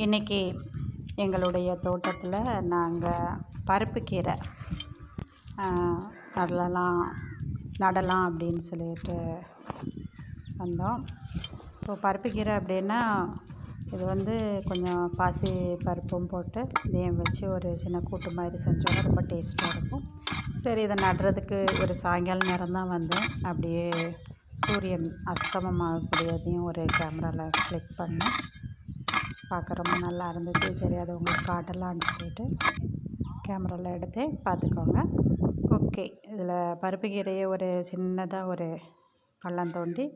இன்றைக்கி எங்களுடைய தோட்டத்தில் நாங்கள் பருப்புக்கீரை நடலாம் நடலாம் அப்படின்னு சொல்லிட்டு வந்தோம். ஸோ பருப்புக்கீரை அப்படின்னா இது வந்து கொஞ்சம் பாசி பருப்பும் போட்டு இதையும் வச்சு ஒரு சின்ன கூட்டு மாதிரி செஞ்சோம் ரொம்ப டேஸ்ட்டாக இருக்கும். சரி இதை நடுறதுக்கு ஒரு சாயங்கால நேரம் தான் வந்தேன். அப்படியே சூரியன் அஸ்தமமாகக்கூடியதையும் ஒரு கேமராவில் கிளிக் பண்ணேன். பார்க்க ரொம்ப நல்லா இருந்துச்சு. சரி அதை உங்களுக்கு காட்டலான்னு சொல்லிட்டு கேமராவில் எடுத்து பார்த்துக்கோங்க. ஓகே. இதில் பருப்பு கீரையை ஒரு சின்னதாக ஒரு பள்ளம் தோண்டி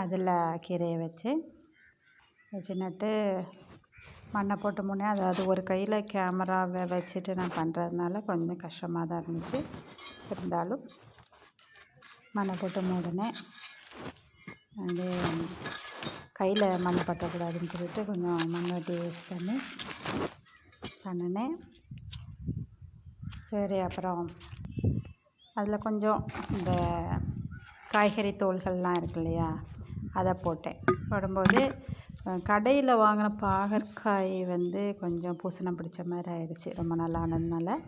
அதில் கீரையை வச்சு வச்சு நட்டு மண்ணை போட்டு முன்னே அதாவது ஒரு கையில் கேமராவை வச்சுட்டு நான் பண்ணுறதுனால கொஞ்சம் கஷ்டமாக தான் இருந்துச்சு. இருந்தாலும் மண்ணை போட்டு மூடினேன். அது கையில் மண் பட்டக்கூடாதுன்னு சொல்லிட்டு கொஞ்சம் மண் யூஸ் பண்ணி பண்ணினேன். சரி அப்புறம் அதில் கொஞ்சம் இந்த காய்கறி தோல்கள்லாம் இருக்கு இல்லையா அதை போட்டேன். போடும்போது கடையில் வாங்கின பாகற்காய் வந்து கொஞ்சம் பூசணம் பிடிச்ச மாதிரி ஆயிடுச்சு ரொம்ப நல்லா ஆனதுனால.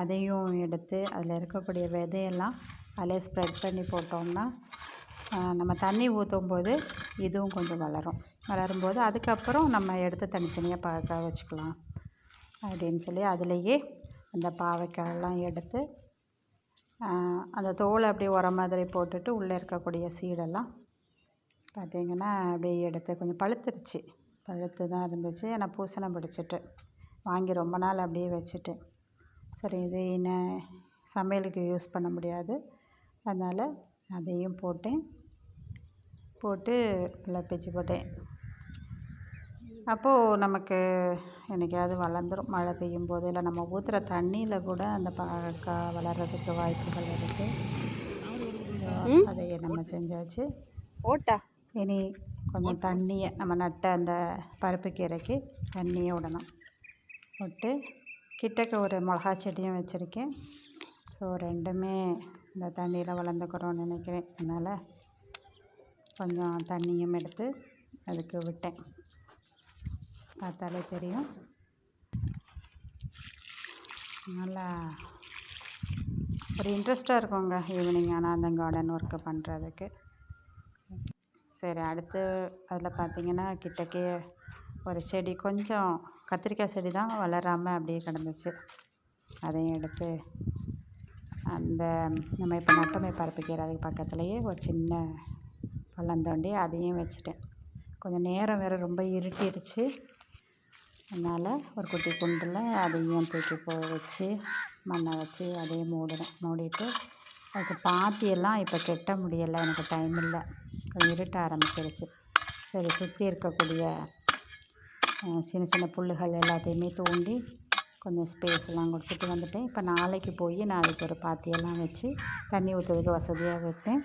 அதையும் எடுத்து அதில் இருக்கக்கூடிய விதையெல்லாம் அதிலே ஸ்ப்ரெட் பண்ணி போட்டோம்னா நம்ம தண்ணி ஊற்றும் போது இதுவும் கொஞ்சம் வளரும். வளரும்போது அதுக்கப்புறம் நம்ம எடுத்து தனித்தனியாக பார்க்க வச்சுக்கலாம் அப்படின்னு சொல்லி அதுலேயே அந்த பாவைக்காயெல்லாம் எடுத்து அந்த தோலை அப்படியே உரம் மாதிரி போட்டுட்டு உள்ளே இருக்கக்கூடிய சீடெல்லாம் பார்த்திங்கன்னா அப்படியே எடுத்து கொஞ்சம் பழுத்துருச்சு. பழுத்து தான் இருந்துச்சு. ஆனால் பூசணம் பிடிச்சிட்டு வாங்கி ரொம்ப நாள் அப்படியே வச்சுட்டு. சரி இது என்ன சமையலுக்கு யூஸ் பண்ண முடியாது. அதனால் அதையும் போட்டேன். போட்டு நல்லா பிச்சு போட்டேன். அப்போது நமக்கு என்றைக்காவது வளர்ந்துரும். மழை பெய்யும் போது இல்லை நம்ம ஊற்றுற தண்ணியில் கூட அந்த பாகற்காய் வளர்கிறதுக்கு வாய்ப்புகள் இருக்குது அதையே நம்ம செஞ்சாச்சு. ஓட்டா இனி கொஞ்சம் தண்ணியை நம்ம நட்ட அந்த பருப்பு கீரைக்கு தண்ணியை விடணும். விட்டு கிட்டக்க ஒரு மிளகா செடியும் வச்சுருக்கேன். ஸோ ரெண்டுமே இந்த தண்ணியில் வளர்ந்துக்கிறோன்னு நினைக்கிறேன். அதனால் கொஞ்சம் தண்ணியும் எடுத்து அதுக்கு விட்டேன். பார்த்தாலே தெரியும். நல்லா ஒரு இன்ட்ரெஸ்ட்டாக இருக்குங்க ஈவினிங் ஆனால் அந்த கார்டன் ஒர்க்கு பண்ணுறதுக்கு சரி அடுத்து அதில் பார்த்திங்கன்னா கிட்டக்கே ஒரு செடி கொஞ்சம் கத்திரிக்காய் செடி தான் வளராமல் அப்படியே கிடந்துச்சு. அதையும் எடுத்து அந்த நம்ம இப்போ நட்டமை பருப்பு அதுக்கு பக்கத்துலேயே ஒரு சின்ன பள்ளம் தோண்டி அதையும் வச்சுட்டேன். கொஞ்சம் நேரம் வேறு ரொம்ப இருட்டிடுச்சு அதனால் ஒரு குட்டி குண்டில் அதையும் தூக்கி போக வச்சு மண்ணை வச்சு அதையும் மூடினேன் மூடிட்டு அதுக்கு பாத்தியெல்லாம் இப்போ கெட்ட முடியலை. எனக்கு டைம் இல்லை. கொஞ்சம் இருட்ட ஆரம்பிச்சிருச்சு. சரி சுற்றி இருக்கக்கூடிய சின்ன சின்ன புல்லுகள் எல்லாத்தையுமே தோண்டி கொஞ்சம் ஸ்பேஸ்லாம் கொடுத்துட்டு வந்துட்டேன். இப்போ நாளைக்கு போய் நாளைக்கு ஒரு பாத்தியெல்லாம் வச்சு தண்ணி ஊற்றுறதுக்கு வசதியாக வைப்பேன்.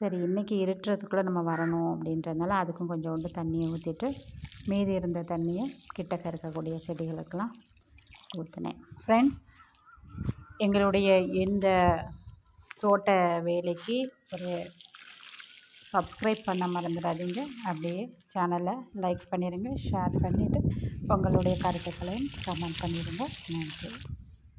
சரி இன்றைக்கி இருட்டுறதுக்குள்ளே நம்ம வரணும் அப்படின்றதுனால அதுக்கும் கொஞ்சோண்டு தண்ணியை ஊற்றிட்டு மீதி இருந்த தண்ணியை கிட்டக்க இருக்கக்கூடிய செடிகளுக்கெல்லாம் ஊற்றினேன் ஃப்ரெண்ட்ஸ் எங்களுடைய இந்த தோட்ட வேலைக்கு ஒரு சப்ஸ்கிரைப் பண்ண மறந்துடாதீங்க. அப்படியே சேனலை லைக் பண்ணிடுங்க ஷேர் பண்ணிவிட்டு உங்களுடைய கருத்துக்களையும் கமெண்ட் பண்ணிடுங்க நன்றி.